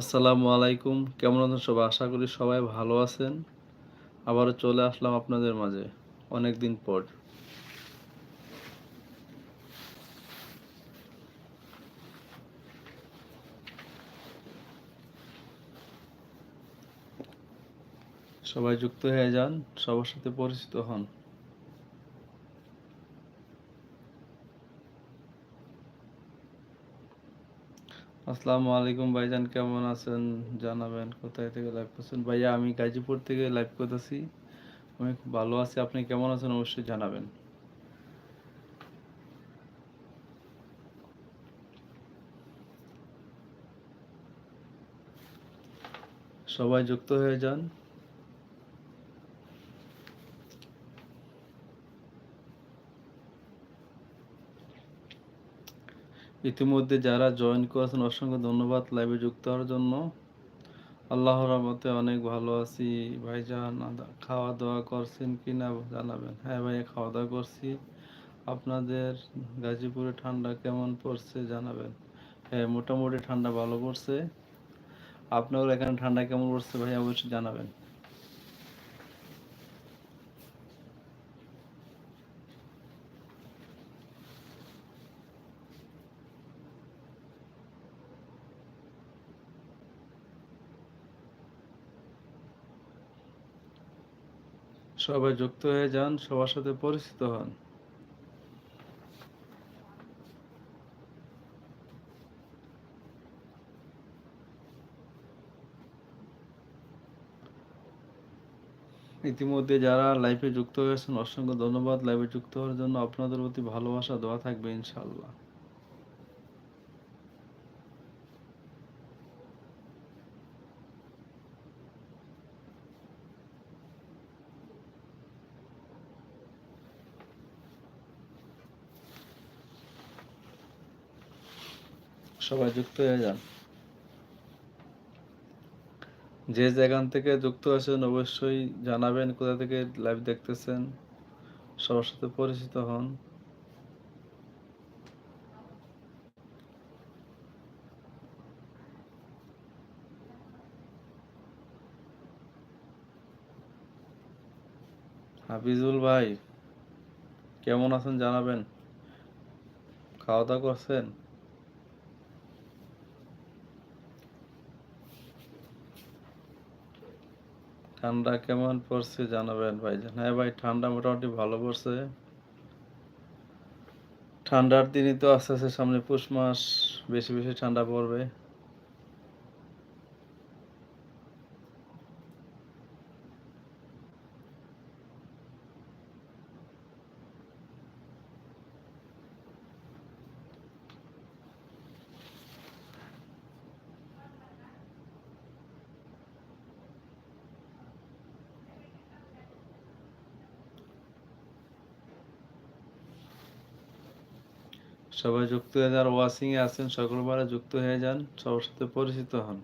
আসসালামু আলাইকুম। কেমন আছেন সবাই? আশা করি সবাই ভালো আছেন। আবারও চলে আসলাম আপনাদের মাঝে অনেক দিন পর। সবাই যুক্ত হয়ে যান, সবার সাথে পরিচিত হন। আসসালামু আলাইকুম ভাইজান, কেমন আছেন? জানাবেন, কোথায় থেকে লাইভ করছেন? ভাইয়া, আমি গাজীপুর থেকে লাইভ করতেছি। আমি খুব ভালো আছি, আপনি কেমন আছেন অবশ্যই জানাবেন। সবাই যুক্ত হয়ে যান। ইতিমধ্যে যারা জয়েন করেছেন, অসংখ্য ধন্যবাদ লাইভে যুক্ত হওয়ার জন্য। আল্লাহর রহমতে অনেক ভালো আছি। ভাইজান খাওয়া দাওয়া করছেন কি না জানাবেন। হ্যাঁ ভাই খাওয়া দাওয়া করছি। আপনাদের গাজীপুরে ঠান্ডা কেমন পড়ছে জানাবেন। হ্যাঁ মোটামুটি ঠান্ডা ভালো পড়ছে। আপনার এখানে ঠান্ডা কেমন পড়ছে ভাই অবশ্যই জানাবেন। সবাই যুক্ত হয়ে যান, সবার সাথে পরিচিত হন। ইতিমধ্যে যারা লাইভে যুক্ত হয়েছেন, অসংখ্য ধন্যবাদ। লাইভে যুক্ত হওয়ার জন্য আপনাদের প্রতি ভালোবাসা, দোয়া থাকবে ইনশাল্লাহ সবাই যুক্ত হয়ে যান। যে যেখান থেকে যুক্ত আছেন অবশ্যই জানাবেন কোথা থেকে লাইভ দেখতেছেন, সবার সাথে পরিচিত হন। হাফিজুল ভাই, কেমন আছেন জানাবেন? খাওয়া দাওয়া করছেন? ঠান্ডা কেমন পড়ছে জানাবেন ভাইজান। হ্যাঁ ভাই, ঠান্ডা মোটামুটি ভালো পড়ছে। ঠান্ডার দিনই তো আস্তে আস্তে সামনে পৌষ মাস, বেশি বেশি ঠান্ডা পড়বে। সবাই যুক্ত হয়ে যান ওয়াশিংয়ে আছেন সকলবারে যুক্ত হয়ে যান সবার সাথে পরিচিত হন।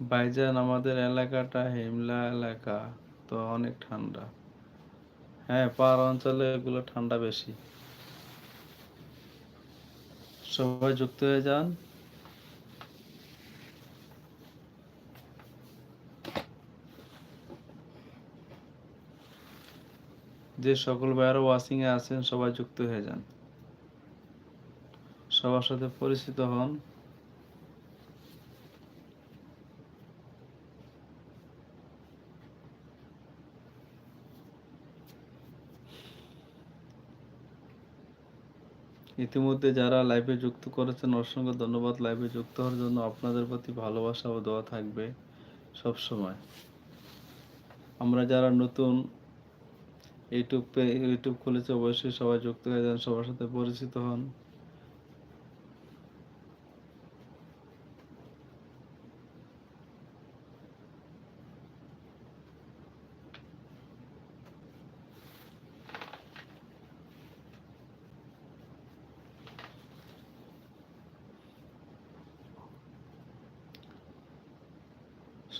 ভাইজান আমাদের এলাকাটা হিমলা এলাকা, তো অনেক ঠান্ডা। হ্যাঁ পাহাড় অঞ্চলে এগুলো ঠান্ডা বেশি। সবাই যুক্ত হয়ে যান। যে সকল ভাইয়ারা ওয়াশিং এ আছেন, সবাই যুক্ত হয়ে যান। সবার সাথে পরিচিত হন। ইতিমধ্যে যারা লাইভে যুক্ত করেছেন, অসংখ্য ধন্যবাদ লাইভে যুক্ত হওয়ার জন্য। আপনাদের প্রতি ভালোবাসা ও দোয়া থাকবে সব সময় আমরা যারা নতুন ইউটিউব ইউটিউব খুলেছে, অবশ্যই সবাই যুক্ত হয়ে যান, সবার সাথে পরিচিত হন।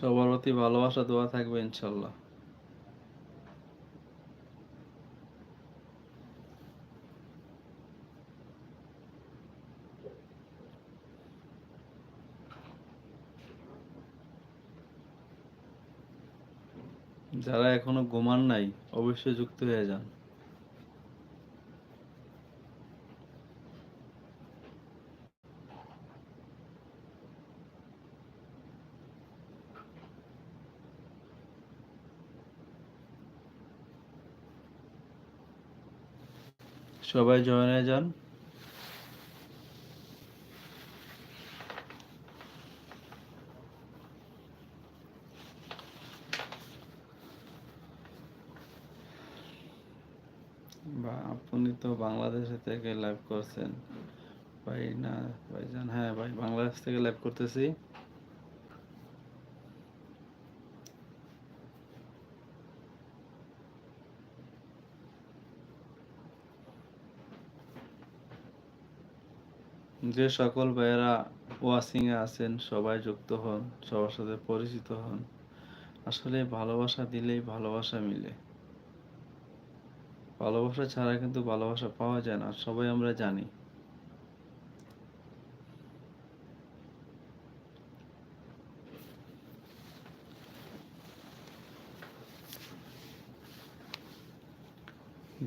সবার প্রতি ভালোবাসা দোয়া থাকবে ইনশাল্লাহ। যারা এখনও ঘুমান নাই অবশ্যই যুক্ত হয়ে যান। সবাই জয়েন হয়ে যান। বা আপনি তো বাংলাদেশে থেকে লাইভ করছেন। ভাই না, ভাইজান হ্যাঁ ভাই, বাংলাদেশ থেকে লাইভ করতেছি। যে সকল ভাইয়েরা ওয়াসিং এ আছেন, সবাই যুক্ত হন, সবার সাথে পরিচিত হন। আসলে ভালোবাসা দিলেই ভালোবাসা মিলে। ভালোবাসা ছাড়া কিন্তু ভালোবাসা পাওয়া যায় না, সবাই আমরা জানি।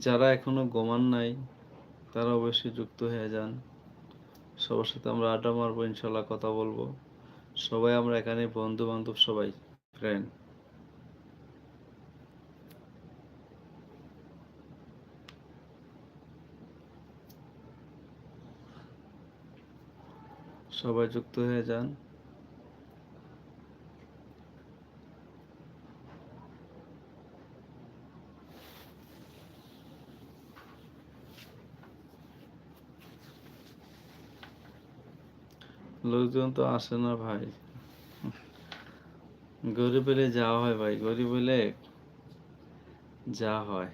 যারা এখনও ঘুমান নাই, তারা অবশ্যই যুক্ত হয়ে যান। সবার সাথে আমরা আড্ডা মারবো, ইনশাল্লাহ কথা বলব। সবাই আমরা এখানে বন্ধু বান্ধব সবাই ফ্রেন্ড সবাই যুক্ত হয়ে যান। লোকজন তো আসে না ভাই। গরিব হলে যা হয় ভাই, গরিব হলে যা হয়।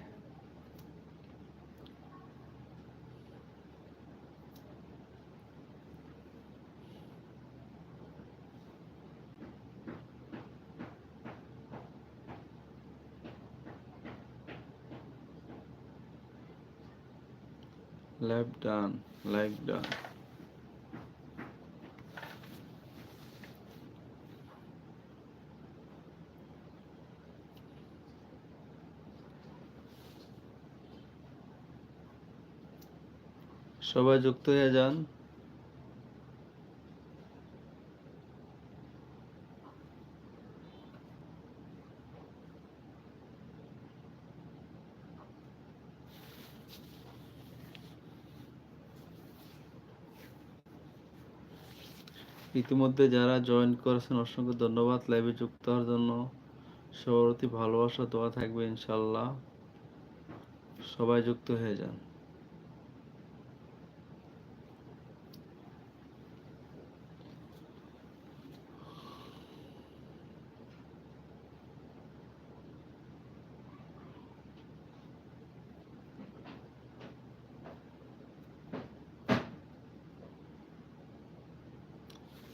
লাইভ ডান লাইভ ডান সবাই যুক্ত হয়ে যান। ইতিমধ্যে যারা জয়েন করেছেন, অসংখ্য ধন্যবাদ। লাইভে যুক্ত হওয়ার জন্য সবার প্রতি ভালোবাসা, দোয়া থাকবে ইনশাল্লাহ সবাই যুক্ত হয়ে যান।